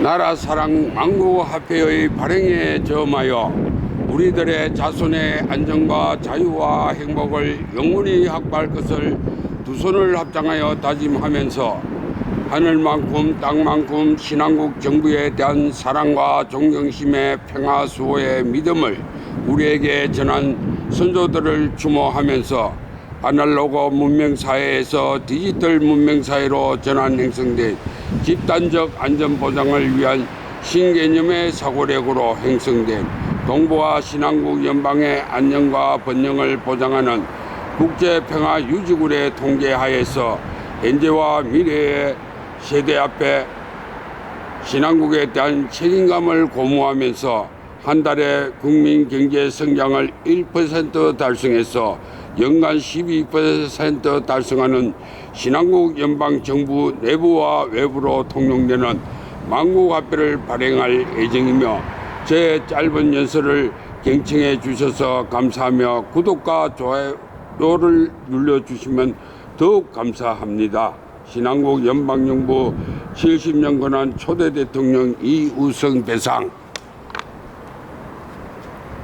나라 사랑 망국화폐의 발행에 저음하여 우리들의 자손의 안정과 자유와 행복을 영원히 확보할 것을 두 손을 합장하여 다짐하면서 하늘만큼 땅만큼 신한국 정부에 대한 사랑과 존경심의 평화 수호의 믿음을 우리에게 전한 선조들을 추모하면서 아날로그 문명 사회에서 디지털 문명 사회로 전환 형성된 집단적 안전 보장을 위한 신개념의 사고력으로 형성된 동북아 신한국 연방의 안녕과 번영을 보장하는 국제 평화 유지군의 통제하에서 현재와 미래의 세대 앞에 신한국에 대한 책임감을 고무하면서 한 달에 국민 경제 성장을 1% 달성해서 연간 12% 달성하는 신한국 연방 정부 내부와 외부로 통용되는 망국화폐를 발행할 예정이며 제 짧은 연설을 경청해 주셔서 감사하며 구독과 좋아요를 눌러주시면 더욱 감사합니다. 신한국 연방정부 70년 권한 초대 대통령 이우성 대상